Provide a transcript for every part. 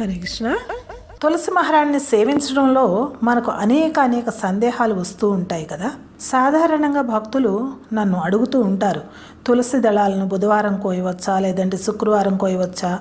హరే కృష్ణ. తులసి మహారాణిని సేవించడంలో మనకు అనేక అనేక సందేహాలు వస్తూ ఉంటాయి కదా. సాధారణంగా భక్తులు నన్ను అడుగుతూ ఉంటారు తులసి దళాలను బుధవారం కోయవచ్చా లేదంటే శుక్రవారం కోయవచ్చా?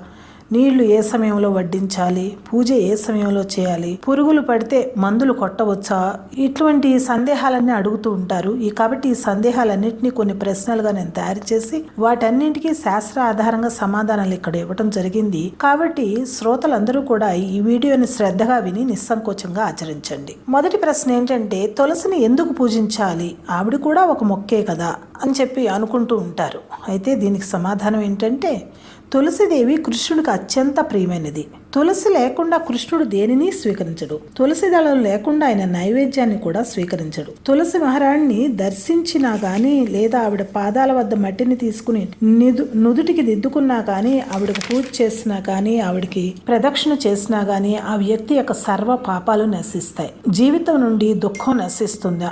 నీళ్ళు ఏ సమయంలో వడ్డించాలి? పూజ ఏ సమయంలో చేయాలి? పురుగులు పడితే మందులు కొట్టవచ్చా? ఇటువంటి సందేహాలన్నీ అడుగుతూ ఉంటారు. ఈ కాబట్టి ఈ సందేహాలన్నింటినీ కొన్ని ప్రశ్నలుగా నేను తయారు చేసి వాటన్నింటికీ శాస్త్ర ఆధారంగా సమాధానాలు ఇక్కడ ఇవ్వటం జరిగింది. కాబట్టి శ్రోతలందరూ కూడా ఈ వీడియోని శ్రద్ధగా విని నిస్సంకోచంగా ఆచరించండి. మొదటి ప్రశ్న ఏంటంటే తులసిని ఎందుకు పూజించాలి? ఆవిడ కూడా ఒక మొక్కే కదా? అని చెప్పి అనుకుంటూ ఉంటారు. అయితే దీనికి సమాధానం ఏంటంటే తులసిదేవి కృష్ణుడికి అత్యంత ప్రియమైనది. తులసి లేకుండా కృష్ణుడు దేనిని స్వీకరించడు. తులసి దళం లేకుండా ఆయన నైవేద్యాన్ని కూడా స్వీకరించడు. తులసి మహారాణిని దర్శించినా గాని లేదా ఆవిడ పాదాల వద్ద మట్టిని తీసుకుని నిదు నుదుటికి దిద్దుకున్నా కానీ ఆవిడకు పూజ చేసినా కానీ ఆవిడకి ప్రదక్షిణ చేసినా గాని ఆ వ్యక్తి యొక్క సర్వ పాపాలు నశిస్తాయి. జీవితం నుండి దుఃఖం నశిస్తుంది.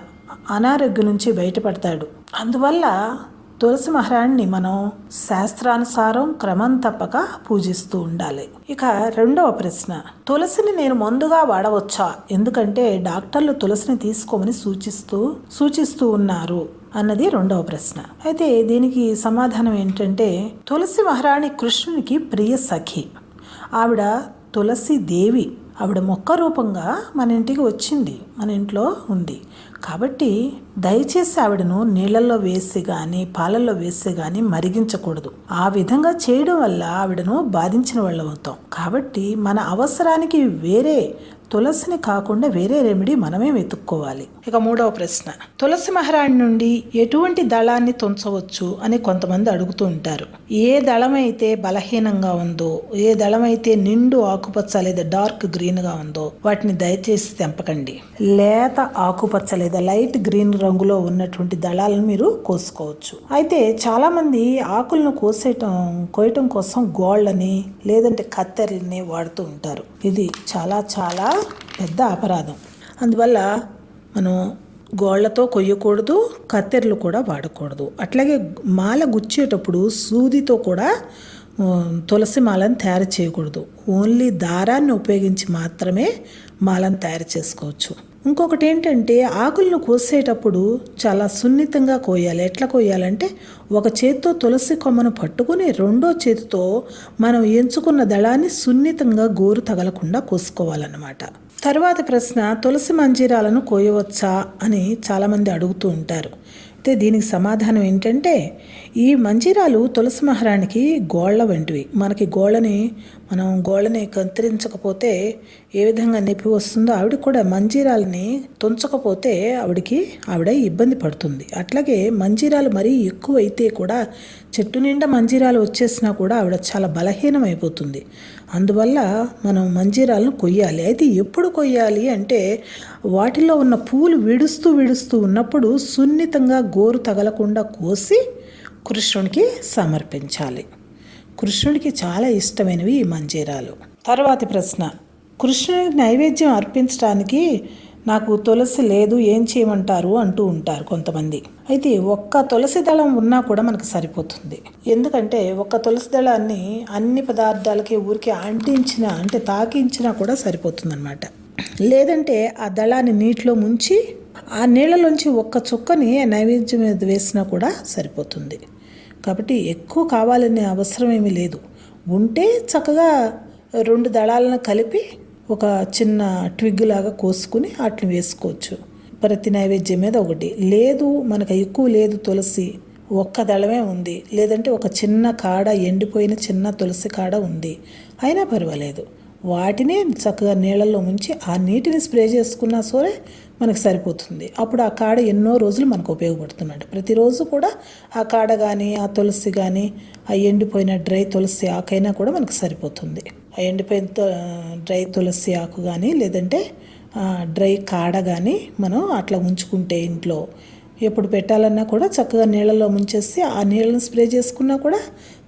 అనారోగ్యం నుంచి బయటపడతాడు. అందువల్ల తులసి మహారాణిని మనం శాస్త్రానుసారం క్రమం తప్పక పూజిస్తూ ఉండాలి. ఇక రెండవ ప్రశ్న తులసిని నేను ముందుగా వాడవచ్చా? ఎందుకంటే డాక్టర్లు తులసిని తీసుకోమని సూచిస్తూ సూచిస్తూ ఉన్నారు అన్నది రెండవ ప్రశ్న. అయితే దీనికి సమాధానం ఏంటంటే తులసి మహారాణి కృష్ణునికి ప్రియ సఖి. ఆవిడ తులసి దేవి ఆవిడ మొక్క రూపంగా మన ఇంటికి వచ్చింది మన ఇంట్లో ఉంది. కాబట్టి దయచేసి ఆవిడను నీళ్ళల్లో వేసి కానీ పాలల్లో వేసి కానీ మరిగించకూడదు. ఆ విధంగా చేయడం వల్ల ఆవిడను బాధించిన వాళ్ళు అవుతాం. కాబట్టి మన అవసరానికి వేరే తులసిని కాకుండా వేరే రెమెడీ మనమే వెతుక్కోవాలి. ఇక మూడవ ప్రశ్న. తులసి మహారాణి నుండి ఎటువంటి దళాన్ని తుంచవచ్చు అని కొంతమంది అడుగుతూ ఉంటారు. ఏ దళమైతే బలహీనంగా ఉందో ఏ దళమైతే నిండు ఆకుపచ్చ లేదా డార్క్ గ్రీన్గా ఉందో వాటిని దయచేసి తెంపకండి. లేత ఆకుపచ్చ లేదా లైట్ గ్రీన్ రంగులో ఉన్నటువంటి దళాలను మీరు కోసుకోవచ్చు. అయితే చాలామంది ఆకులను కోసేయటం కోయటం కోసం గోళ్ళని లేదంటే కత్తెరలని వాడుతూ ఉంటారు. ఇది చాలా చాలా పెద్ద అపరాధం. అందువల్ల మనం గోళ్ళతో కొయ్యకూడదు కత్తెరలు కూడా వాడకూడదు. అట్లాగే మాల గుచ్చేటప్పుడు సూదితో కూడా తులసి మాలను తయారు చేయకూడదు. ఓన్లీ దారాన్ని ఉపయోగించి మాత్రమే మాలను తయారు చేసుకోవచ్చు. ఇంకొకటి ఏంటంటే ఆకులను కోసేటప్పుడు చాలా సున్నితంగా కోయాలి. ఎట్లా కోయాలంటే ఒక చేత్తో తులసి కొమ్మను పట్టుకుని రెండో చేతితో మనం ఎంచుకున్న దళాన్ని సున్నితంగా గోరు తగలకుండా కోసుకోవాలన్నమాట. తర్వాత ప్రశ్న తులసి మంజీరాలను కోయవచ్చా అని చాలామంది అడుగుతూ ఉంటారు. అయితే దీనికి సమాధానం ఏంటంటే ఈ మంజీరాలు తులసి మహారాణికి గోళ్ళ వంటివి. మనకి గోళ్ళని మనం గోళ్ళని కత్తిరించకపోతే ఏ విధంగా నొప్పి వస్తుందో ఆవిడ కూడా మంజీరాలని తుంచకపోతే ఆవిడకి ఆవిడ ఇబ్బంది పడుతుంది. అట్లాగే మంజీరాలు మరీ ఎక్కువ అయితే కూడా చెట్టు నిండా మంజీరాలు వచ్చేసినా కూడా ఆవిడ చాలా బలహీనం అయిపోతుంది అందువల్ల మనం మంజీరాలను కొయ్యాలి. అయితే ఎప్పుడు కొయ్యాలి అంటే వాటిలో ఉన్న పూలు విడుస్తూ విడుస్తూ ఉన్నప్పుడు సున్నితంగా గోరు తగలకుండా కోసి కృష్ణుడికి సమర్పించాలి. కృష్ణుడికి చాలా ఇష్టమైనవి ఈ మంజీరాలు. తర్వాతి ప్రశ్న కృష్ణుడికి నైవేద్యం అర్పించడానికి నాకు తులసి లేదు ఏం చేయమంటారు అంటూ ఉంటారు కొంతమంది. అయితే ఒక్క తులసి దళం ఉన్నా కూడా మనకు సరిపోతుంది. ఎందుకంటే ఒక్క తులసి దళాన్ని అన్ని పదార్థాలకి ఊరికి అంటించిన అంటే తాకించినా కూడా సరిపోతుంది లేదంటే ఆ దళాన్ని నీటిలో ముంచి ఆ నీళ్ళలోంచి ఒక్క చుక్కని నైవేద్యం మీద వేసినా కూడా సరిపోతుంది. కాబట్టి ఎక్కువ కావాలనే అవసరం ఏమీ లేదు. ఉంటే చక్కగా రెండు దళాలను కలిపి ఒక చిన్న ట్విగ్ లాగా కోసుకుని వాటిని వేసుకోవచ్చు. ప్రతి నైవేద్యం మీద ఒకటి. లేదు మనకు ఎక్కువ లేదు తులసి ఒక్క దళమే ఉంది. లేదంటే ఒక చిన్న కాడ ఎండిపోయిన చిన్న తులసి కాడ ఉంది. అయినా పర్వాలేదు. వాటిని చక్కగా నీళ్ళల్లో ముంచి ఆ నీటిని స్ప్రే చేసుకున్నా సరే మనకు సరిపోతుంది. అప్పుడు ఆ కాడ ఎన్నో రోజులు మనకు ఉపయోగపడుతున్నాడు ప్రతిరోజు కూడా ఆ కాడ కానీ ఆ తులసి కానీ ఆ ఎండిపోయిన డ్రై తులసి ఆకైనా కూడా మనకు సరిపోతుంది. ఎండిపోయిన డ్రై తులసి ఆకు కానీ లేదంటే డ్రై కాడ కానీ మనం అట్లా ఉంచుకుంటే ఇంట్లో. ఎప్పుడు పెట్టాలన్నా కూడా చక్కగా నీళ్ళలో ముంచేసి ఆ నీళ్ళని స్ప్రే చేసుకున్నా కూడా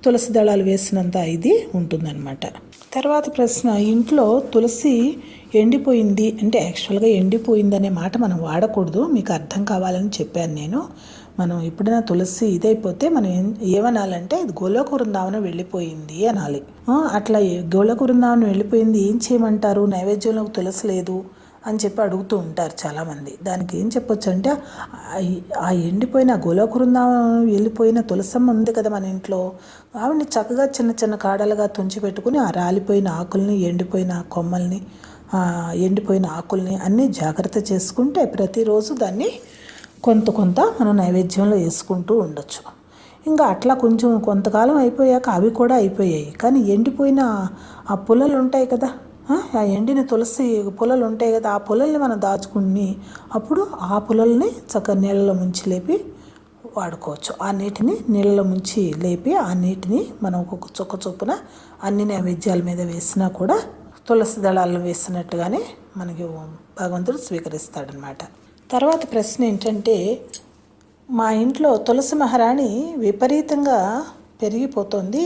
తులసి దళాలు వేసినంత ఇది ఉంటుందన్నమాట. తర్వాత ప్రశ్న ఇంట్లో తులసి ఎండిపోయింది అంటే యాక్చువల్గా ఎండిపోయిందనే మాట మనం వాడకూడదు మీకు అర్థం కావాలని చెప్పాను నేను. మనం ఎప్పుడైనా తులసి ఇదైపోతే మనం ఏమనాలంటే అది గోలోక వృందావనం వెళ్ళిపోయింది అనాలి. అట్లా గోలోక వృందావనం వెళ్ళిపోయింది ఏం చేయమంటారు? నైవేద్యంలో తులసి లేదు అని చెప్పి అడుగుతూ ఉంటారు చాలామంది. దానికి ఏం చెప్పొచ్చు అంటే ఆ- ఎండిపోయిన గోలోక వృందావనం వెళ్ళిపోయిన తులసమ్మ ఉంది కదా మన ఇంట్లో. ఆవిడని చక్కగా చిన్న చిన్న కాడలుగా తుంచి పెట్టుకుని ఆ రాలిపోయిన ఆకుల్ని ఎండిపోయిన కొమ్మల్ని ఎండిపోయిన ఆకుల్ని అన్నీ జాగ్రత్త చేసుకుంటే ప్రతిరోజు దాన్ని కొంత కొంత మనం నైవేద్యంలో వేసుకుంటూ ఉండొచ్చు. ఇంకా అట్లా కొంచెం కొంతకాలం అయిపోయాక అవి కూడా అయిపోయాయి. కానీ ఎండిపోయిన ఆ పొలలు ఉంటాయి కదా ఆ, ఎండిన తులసి పొలలు ఉంటాయి కదా ఆ పొలల్ని మనం దాచుకుని అప్పుడు ఆ పొలల్ని చక్కగా నీళ్ళలో ముంచి లేపి వాడుకోవచ్చు. ఆ నీటిని నీళ్ళలో ముంచి లేపి ఆ నీటిని మనం ఒక్కొక్క చుక్క చొప్పున అన్ని నైవేద్యాల మీద వేసినా కూడా తులసి దళాలు వేసినట్టుగానే మనకి భగవంతుడు స్వీకరిస్తాడనమాట తర్వాత ప్రశ్న ఏంటంటే మా ఇంట్లో తులసి మహారాణి విపరీతంగా పెరిగిపోతుంది.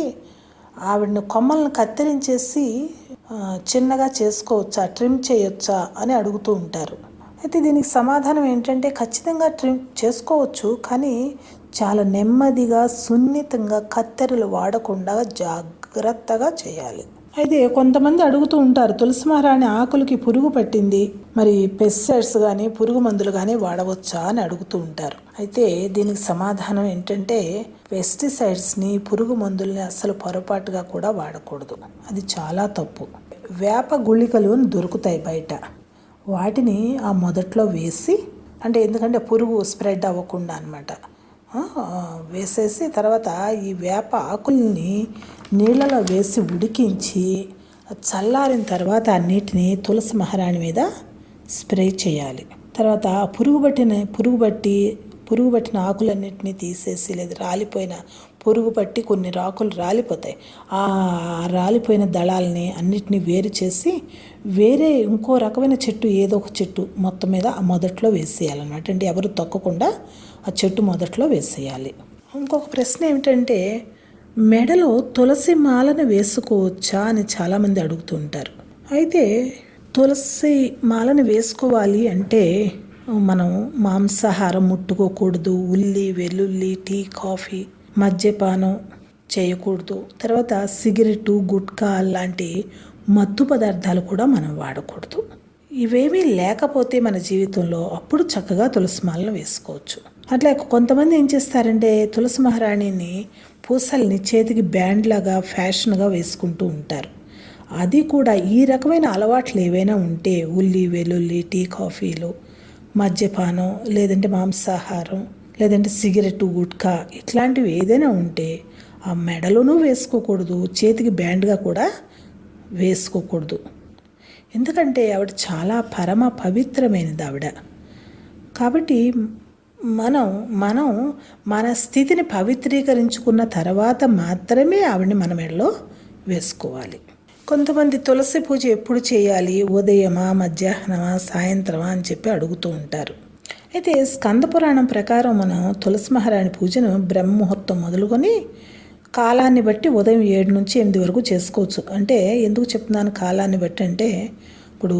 ఆవిడను కొమ్మలను కత్తిరించేసి చిన్నగా చేసుకోవచ్చా ట్రిమ్ చేయొచ్చా అని అడుగుతూ ఉంటారు. అయితే దీనికి సమాధానం ఏంటంటే ఖచ్చితంగా ట్రిమ్ చేసుకోవచ్చు కానీ చాలా నెమ్మదిగా సున్నితంగా కత్తెరలు వాడకుండా జాగ్రత్తగా చేయాలి. అయితే కొంతమంది అడుగుతూ ఉంటారు తులసి మహారాణి ఆకులకి పురుగు పట్టింది మరి పెస్టిసైడ్స్ కానీ పురుగు మందులు కానీ వాడవచ్చా? అని అడుగుతూ ఉంటారు. అయితే దీనికి సమాధానం ఏంటంటే పెస్టిసైడ్స్ని పురుగు మందుల్ని అస్సలు పొరపాటుగా కూడా వాడకూడదు. అది చాలా తప్పు. వేప గుళికలు దొరుకుతాయి బయట. వాటిని ఆ మొదట్లో వేసి అంటే ఎందుకంటే పురుగు స్ప్రెడ్ అవ్వకుండా అనమాట వేసేసి తర్వాత ఈ వేప ఆకుల్ని నీళ్ళలో వేసి ఉడికించి చల్లారిన తర్వాత ఆ నీటిని తులసి మహారాణి మీద స్ప్రే చేయాలి. తర్వాత ఆ పురుగు పట్టిన పురుగు పట్టి పురుగు పట్టిన ఆకులన్నింటినీ తీసేసి లేదా రాలిపోయిన పురుగు పట్టి కొన్ని రాకులు రాలిపోతాయి. ఆ రాలిపోయిన దళాలని అన్నిటినీ వేరు చేసి వేరే ఇంకో రకమైన చెట్టు ఏదో ఒక చెట్టు మొత్తం మీద ఆ మొదట్లో వేసేయాలన్నమాట. అంటే ఎవరు తొక్కకుండా ఆ చెట్టు మొదట్లో వేసేయాలి. ఇంకొక ప్రశ్న ఏమిటంటే మెడలో తులసి మాలను వేసుకోవచ్చా అని చాలామంది అడుగుతుంటారు. అయితే తులసి మాలను వేసుకోవాలి అంటే మనం మాంసాహారం ముట్టుకోకూడదు ఉల్లి వెల్లుల్లి టీ కాఫీ మద్యపానం చేయకూడదు. తర్వాత సిగరెట్టు గుట్కా లాంటి మత్తు పదార్థాలు కూడా మనం వాడకూడదు. ఇవేమీ లేకపోతే మన జీవితంలో అప్పుడు చక్కగా తులసి మాలను వేసుకోవచ్చు. అట్లా కొంతమంది ఏం చేస్తారంటే తులసి మహారాణిని పూసల్ని చేతికి బ్యాండ్ లాగా ఫ్యాషన్గా వేసుకుంటూ ఉంటారు. అది కూడా ఈ రకమైన అలవాట్లు ఏవైనా ఉంటే ఉల్లి వెల్లుల్లి టీ కాఫీలు మద్యపానం లేదంటే మాంసాహారం లేదంటే సిగరెట్ గుట్కా ఇట్లాంటివి ఏదైనా ఉంటే ఆ మెడలోనూ వేసుకోకూడదు చేతికి బ్యాండ్గా కూడా వేసుకోకూడదు. ఎందుకంటే ఆవిడ చాలా పరమ పవిత్రమైనది ఆవిడ. కాబట్టి మనం మనం మన స్థితిని పవిత్రీకరించుకున్న తర్వాత మాత్రమే ఆవిడని మన మెడలో వేసుకోవాలి. కొంతమంది తులసి పూజ ఎప్పుడు చేయాలి? ఉదయమా మధ్యాహ్నమా సాయంత్రమా అని చెప్పి అడుగుతూ ఉంటారు. అయితే స్కంద పురాణం ప్రకారం మనం తులసి మహారాణి పూజను బ్రహ్మముహూర్తం మొదలుకొని కాలాన్ని బట్టి ఉదయం ఏడు నుంచి ఎనిమిది వరకు చేసుకోవచ్చు. అంటే ఎందుకు చెప్తున్నాను కాలాన్ని బట్టి అంటే ఇప్పుడు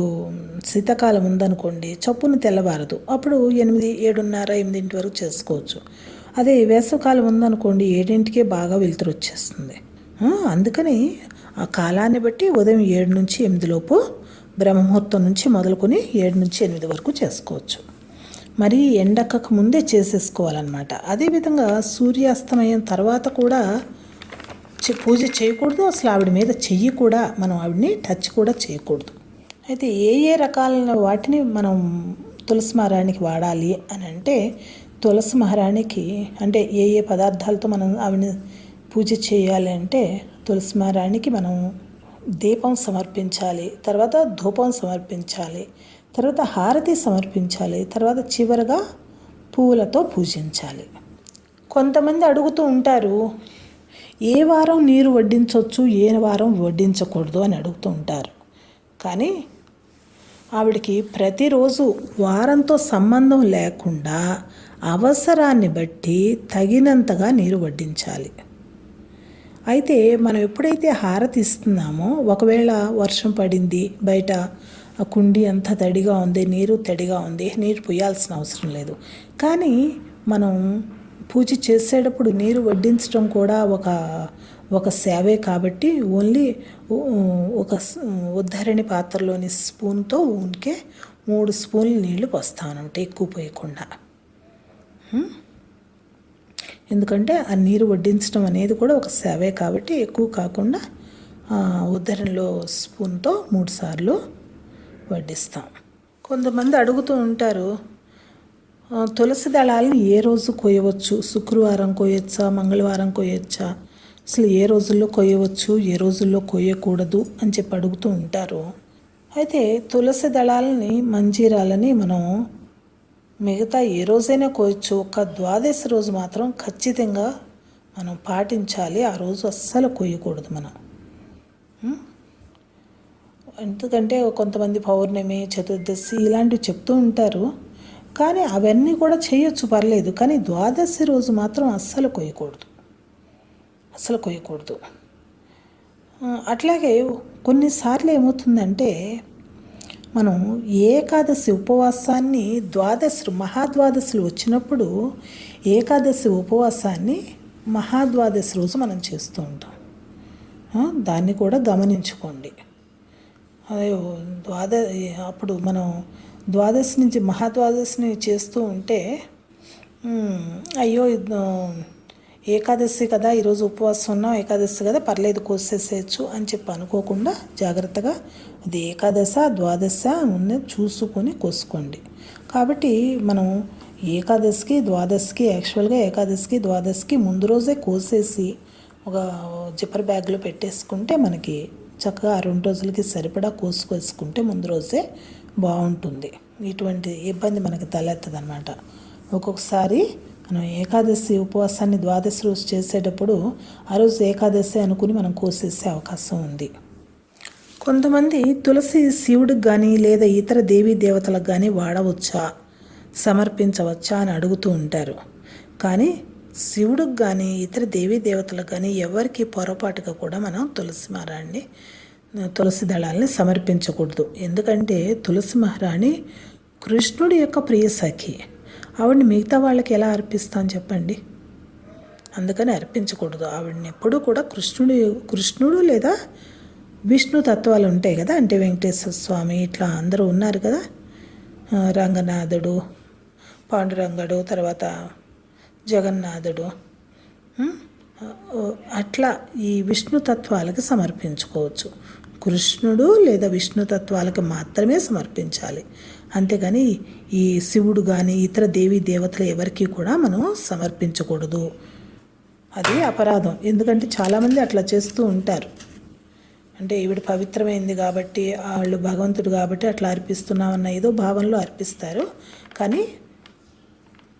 శీతాకాలం ఉందనుకోండి చప్పున తెల్లవారదు. అప్పుడు ఎనిమిది ఏడున్నర ఎనిమిదింటి వరకు చేసుకోవచ్చు. అదే వేసవకాలం ఉందనుకోండి ఏడింటికే బాగా వెలుతురు వచ్చేస్తుంది. అందుకని ఆ కాలాన్ని బట్టి ఉదయం ఏడు నుంచి ఎనిమిదిలోపు బ్రహ్మముహూర్తం నుంచి మొదలుకొని ఏడు నుంచి ఎనిమిది వరకు చేసుకోవచ్చు. మరి ఎండక్కక ముందే చేసేసుకోవాలన్నమాట. అదేవిధంగా సూర్యాస్తమయం తర్వాత కూడా పూజ చేయకూడదు అసలు ఆవిడ మీద చెయ్యి కూడా మనం ఆవిడని టచ్ కూడా చేయకూడదు. అయితే ఏ ఏ రకాలైన వాటిని మనం తులసి మహారాణికి వాడాలి అని అంటే తులసి మహారాణికి అంటే ఏ ఏ పదార్థాలతో మనం ఆవిడని పూజ చేయాలి అంటే తులసి మహారాణికి మనం దీపం సమర్పించాలి తర్వాత ధూపం సమర్పించాలి తర్వాత హారతి సమర్పించాలి తర్వాత చివరగా పువ్వులతో పూజించాలి. కొంతమంది అడుగుతూ ఉంటారు ఏ వారం నీరు వడ్డించవచ్చు ఏ వారం వడ్డించకూడదు అని అడుగుతూ ఉంటారు. కానీ ఆవిడకి ప్రతిరోజు వారంతో సంబంధం లేకుండా అవసరాన్ని బట్టి తగినంతగా నీరు వడ్డించాలి. అయితే మనం ఎప్పుడైతే హారతి ఇస్తున్నామో ఒకవేళ వర్షం పడింది బయట ఆ కుండి అంతా తడిగా ఉంది నీరు తడిగా ఉంది నీరు పోయాల్సిన అవసరం లేదు. కానీ మనం పూజ చేసేటప్పుడు నీరు వడ్డించడం కూడా ఒక ఒక సేవే కాబట్టి ఓన్లీ ఒక ఉద్ధరణి పాత్రలోని స్పూన్తో ఊనికే మూడు స్పూన్లు నీళ్ళు పోస్తానంట ఎక్కువ పోయకుండా. ఎందుకంటే ఆ నీరు వడ్డించడం అనేది కూడా ఒక సేవే కాబట్టి ఎక్కువ కాకుండా ఉద్ధరణలో స్పూన్తో మూడు సార్లు వడ్డిస్తాం. కొంతమంది అడుగుతూ ఉంటారు తులసి దళాలను ఏ రోజు కోయవచ్చు? శుక్రవారం కోయొచ్చా? మంగళవారం కోయొచ్చా? అసలు ఏ రోజుల్లో కోయవచ్చు ఏ రోజుల్లో కోయకూడదు అని చెప్పి అడుగుతూ ఉంటారు. అయితే తులసి దళాలని మంజీరాలని మనం మిగతా ఏ రోజైనా కోయచ్చు ఒక ద్వాదశి రోజు మాత్రం ఖచ్చితంగా మనం పాటించాలి. ఆ రోజు అస్సలు కోయకూడదు మనం. ఎందుకంటే కొంతమంది పౌర్ణమి చతుర్దశి ఇలాంటివి చెప్తూ ఉంటారు. కానీ అవన్నీ కూడా చేయొచ్చు పర్లేదు. కానీ ద్వాదశి రోజు మాత్రం అస్సలు కొయ్యకూడదు. అసలు కొయ్యకూడదు. అట్లాగే కొన్నిసార్లు ఏమవుతుందంటే మనం ఏకాదశి ఉపవాసాన్ని ద్వాదశి మహాద్వాదశులు వచ్చినప్పుడు ఏకాదశి ఉపవాసాన్ని మహాద్వాదశి రోజు మనం చేస్తూ ఉంటాం. దాన్ని కూడా గమనించుకోండి. అదే ద్వాద అప్పుడు మనం ద్వాదశి నుంచి మహాద్వాదశిని చేస్తూ ఉంటే అయ్యో ఏకాదశి కదా ఈరోజు ఉపవాసం ఉన్నాం ఏకాదశి కదా పర్లేదు కోసేసేయచ్చు అని చెప్పి అనుకోకుండా జాగ్రత్తగా అది ఏకాదశ ద్వాదశ ఉన్న చూసుకొని కోసుకోండి. కాబట్టి మనం ఏకాదశికి ద్వాదశికి యాక్చువల్గా ఏకాదశికి ద్వాదశికి ముందు రోజే కోసేసి ఒక జిప్పర్ బ్యాగ్లో పెట్టేసుకుంటే మనకి చక్కగా ఆ రెండు రోజులకి సరిపడా కోసుకొసుకుంటే ముందు రోజే బాగుంటుంది. ఇటువంటి ఇబ్బంది మనకి తలెత్తదనమాట ఒక్కొక్కసారి మనం ఏకాదశి ఉపవాసాన్ని ద్వాదశి రోజు చేసేటప్పుడు ఆ రోజు ఏకాదశి అనుకుని మనం కోసేసే అవకాశం ఉంది. కొంతమంది తులసి శివుడికి కానీ లేదా ఇతర దేవీ దేవతలకు కానీ వాడవచ్చా? సమర్పించవచ్చా అని అడుగుతూ ఉంటారు. కానీ శివుడికి కానీ ఇతర దేవీ దేవతలకు కానీ ఎవరికి పొరపాటుగా కూడా మనం తులసి మహారాణి తులసి దళాలని సమర్పించకూడదు. ఎందుకంటే తులసి మహారాణి కృష్ణుడి యొక్క ప్రియ సఖి. ఆవిడని మిగతా వాళ్ళకి ఎలా అర్పిస్తాను చెప్పండి. అందుకని అర్పించకూడదు. ఆవిడని ఎప్పుడూ కూడా కృష్ణుడు కృష్ణుడు లేదా విష్ణు తత్వాలు ఉంటాయి కదా. అంటే వెంకటేశ్వర స్వామి ఇట్లా అందరూ ఉన్నారు కదా. రంగనాథుడు పాండురంగడు తర్వాత జగన్నాథుడు అట్లా ఈ విష్ణు తత్వాలకి సమర్పించుకోవచ్చు. కృష్ణుడు లేదా విష్ణు తత్వాలకు మాత్రమే సమర్పించాలి. అంతేగాని ఈ శివుడు కానీ ఇతర దేవీ దేవతలు ఎవరికి కూడా మనం సమర్పించకూడదు. అది అపరాధం. ఎందుకంటే చాలామంది అట్లా చేస్తూ ఉంటారు. అంటే ఈవిడ పవిత్రమైంది కాబట్టి వాళ్ళు భగవంతుడు కాబట్టి అట్లా అర్పిస్తున్నామన్న ఏదో భావంలో అర్పిస్తారు. కానీ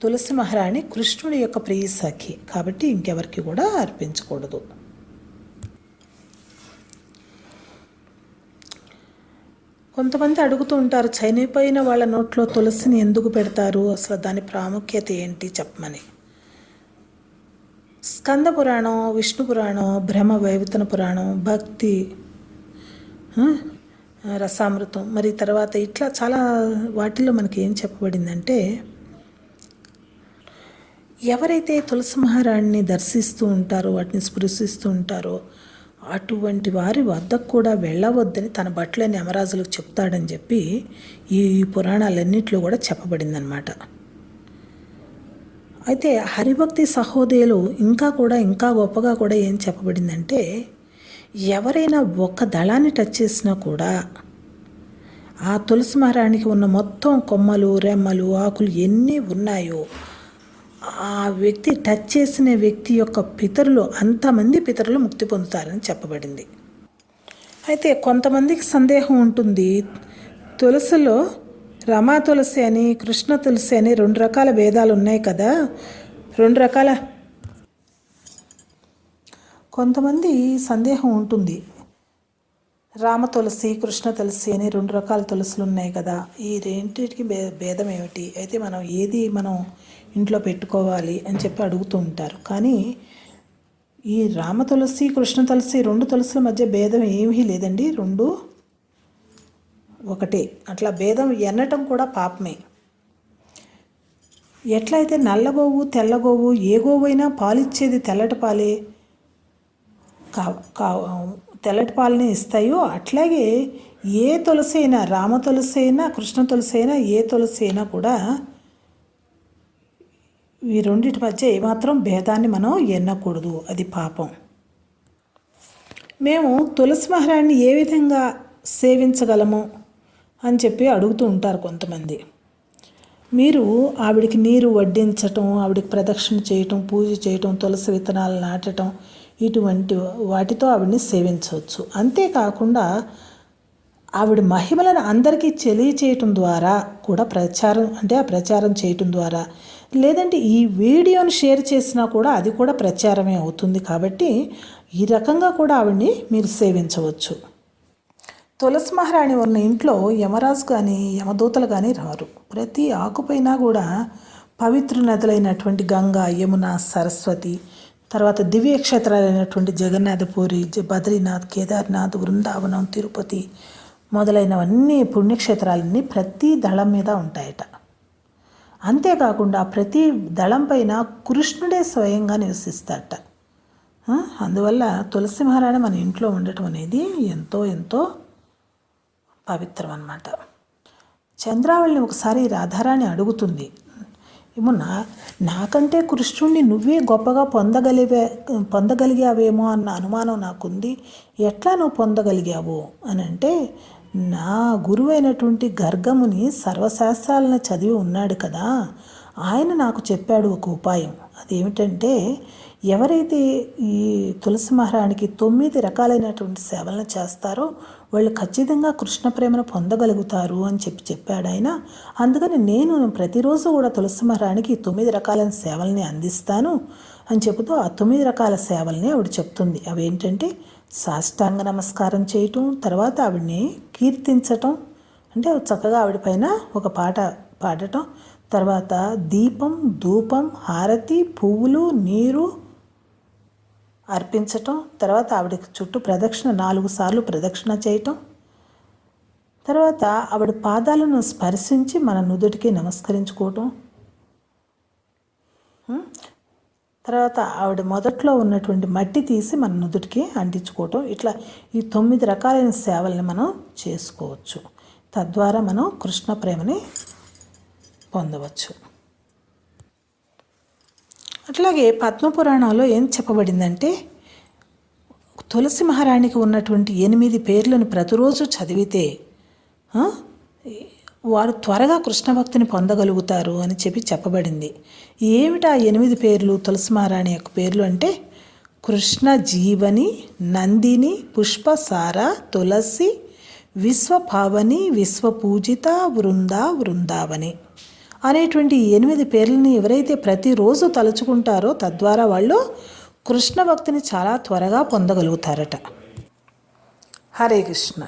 తులసి మహారాణి కృష్ణుడి యొక్క ప్రియ సఖి కాబట్టి ఇంకెవరికి కూడా అర్పించకూడదు. కొంతమంది అడుగుతూ ఉంటారు చనిపోయిన వాళ్ళ నోట్లో తులసిని ఎందుకు పెడతారు? అసలు దాని ప్రాముఖ్యత ఏంటి చెప్పమని. స్కంద పురాణం విష్ణు పురాణం బ్రహ్మ వైవితన పురాణం భక్తి రసామృతం. మరి తర్వాత ఇట్లా చాలా వాటిల్లో మనకి ఏం చెప్పబడిందంటే ఎవరైతే తులసి మహారాణిని దర్శిస్తూ ఉంటారో వాటిని స్పృశిస్తూ ఉంటారో అటువంటి వారి వద్దకు కూడా వెళ్ళవద్దని తన భట్లని యమరాజులకు చెప్తాడని చెప్పి ఈ పురాణాలన్నింటిలో కూడా చెప్పబడిందనమాట అయితే హరిభక్తి సహోదయులు ఇంకా కూడా ఇంకా గొప్పగా కూడా ఏం చెప్పబడిందంటే ఎవరైనా ఒక్క దళాన్ని టచ్ చేసినా కూడా ఆ తులసి మహారాణికి ఉన్న మొత్తం కొమ్మలు రెమ్మలు ఆకులు ఎన్ని ఉన్నాయో ఆ వ్యక్తి టచ్ చేసిన వ్యక్తి యొక్క పితరులు అంతమంది పితరులు ముక్తి పొందుతారని చెప్పబడింది. అయితే కొంతమందికి సందేహం ఉంటుంది. తులసిలో రమా తులసి అని కృష్ణ తులసి అని రెండు రకాల భేదాలు ఉన్నాయి కదా. రెండు రకాల కొంతమంది సందేహం ఉంటుంది. రామ తులసి కృష్ణ తులసి అని రెండు రకాల తులసులు ఉన్నాయి కదా. ఈ రెండింటికి భే భేదం ఏమిటి? అయితే మనం ఏది మనం ఇంట్లో పెట్టుకోవాలి అని చెప్పి అడుగుతూ ఉంటారు. కానీ ఈ రామ తులసి కృష్ణ తులసి రెండు తులసుల మధ్య భేదం ఏమీ లేదండి. రెండు ఒకటే. అట్లా భేదం ఎన్నటం కూడా పాపమే. ఎట్లయితే నల్లగోవు తెల్లగోవు ఏ గోవైనా పాలిచ్చేది తెల్లటి పాలే. కా తెల్లటి పాలని ఇస్తాయో అట్లాగే ఏ తులసి అయినా రామ తులసి అయినా కృష్ణ తులసి అయినా ఏ తులసి అయినా కూడా ఈ రెండింటి మధ్య ఏమాత్రం భేదాన్ని మనం ఎన్నకూడదు. అది పాపం. మేము తులసి మహారాణిని ఏ విధంగా సేవించగలము అని చెప్పి అడుగుతూ ఉంటారు కొంతమంది. మీరు ఆవిడికి నీరు వడ్డించటం ఆవిడికి ప్రదక్షిణ చేయటం పూజ చేయటం తులసి విత్తనాలు నాటటం ఇటువంటి వాటితో ఆవిడని సేవించవచ్చు. అంతేకాకుండా ఆవిడ మహిమలను అందరికీ తెలియచేయటం ద్వారా కూడా ప్రచారం అంటే ఆ ప్రచారం చేయటం ద్వారా లేదంటే ఈ వీడియోను షేర్ చేసినా కూడా అది కూడా ప్రచారమే అవుతుంది కాబట్టి ఈ రకంగా కూడా ఆవిడ్ని మీరు సేవించవచ్చు. తులసి మహారాణి ఉన్న ఇంట్లో యమరాజు కానీ యమదూతలు కానీ రారు. ప్రతి ఆకుపైన కూడా పవిత్ర నదులైనటువంటి గంగా యమున సరస్వతి తర్వాత దివ్య క్షేత్రాలైనటువంటి జగన్నాథపురి జ- బద్రీనాథ్ కేదార్నాథ్ బృందావనం తిరుపతి మొదలైనవన్నీ పుణ్యక్షేత్రాలన్నీ ప్రతి దళం మీద ఉంటాయట. అంతేకాకుండా ప్రతి దళం పైన కృష్ణుడే స్వయంగా నివసిస్తాడట. అందువల్ల తులసి మహారాణి మన ఇంట్లో ఉండటం అనేది ఎంతో ఎంతో పవిత్రం అన్నమాట చంద్రావళిని ఒకసారి రాధారాణి అడుగుతుంది ఏమో నా నాకంటే కృష్ణుణ్ణి నువ్వే గొప్పగా పొందగలిగే పొందగలిగావేమో అన్న అనుమానం నాకుంది. ఎట్లా నువ్వు పొందగలిగావు? అని అంటే నా గురువైనటువంటి గర్గముని సర్వశాస్త్రాలను చదివి ఉన్నాడు కదా ఆయన నాకు చెప్పాడు ఒక ఉపాయం. అదేమిటంటే ఎవరైతే ఈ తులసి మహారాణికి తొమ్మిది రకాలైనటువంటి సేవలను చేస్తారో వాళ్ళు ఖచ్చితంగా కృష్ణ ప్రేమను పొందగలుగుతారు అని చెప్పి చెప్పాడు ఆయన. అందుకని నేను ప్రతిరోజు కూడా తులసి మహారాణికి తొమ్మిది రకాలైన సేవల్ని అందిస్తాను అని చెబుతూ ఆ తొమ్మిది రకాల సేవల్ని ఆవిడ చెప్తుంది. అవి ఏంటంటే సాష్టాంగ నమస్కారం చేయటం తర్వాత ఆవిడని కీర్తించటం అంటే చక్కగా ఆవిడ పైన ఒక పాట పాడటం తర్వాత దీపం ధూపం హారతి పువ్వులు నీరు అర్పించటం తర్వాత ఆవిడకి చుట్టూ ప్రదక్షిణ నాలుగు సార్లు ప్రదక్షిణ చేయటం. తర్వాత ఆవిడ పాదాలను స్పర్శించి మన నుదుటికి నమస్కరించుకోవటం. తర్వాత ఆవిడ మొదట్లో ఉన్నటువంటి మట్టి తీసి మన నుదుటికి అంటించుకోవటం. ఇట్లా ఈ తొమ్మిది రకాలైన సేవల్ని మనం చేసుకోవచ్చు. తద్వారా మనం కృష్ణ ప్రేమని పొందవచ్చు. అట్లాగే పద్మపురాణంలో ఏం చెప్పబడిందంటే తులసి మహారాణికి ఉన్నటువంటి ఎనిమిది పేర్లను ప్రతిరోజు చదివితే వారు త్వరగా కృష్ణ భక్తిని పొందగలుగుతారు అని చెప్పి చెప్పబడింది. ఏమిటా ఎనిమిది పేర్లు? తులసి మహారాణి యొక్క పేర్లు అంటే కృష్ణ జీవని నందిని పుష్పసార తులసి విశ్వపావని విశ్వపూజిత వృందా వృందావని. అనేటువంటి ఎనిమిది పేర్లని ఎవరైతే ప్రతిరోజు తలుచుకుంటారో తద్వారా వాళ్ళు కృష్ణ భక్తిని చాలా త్వరగా పొందగలుగుతారట. హరే కృష్ణ.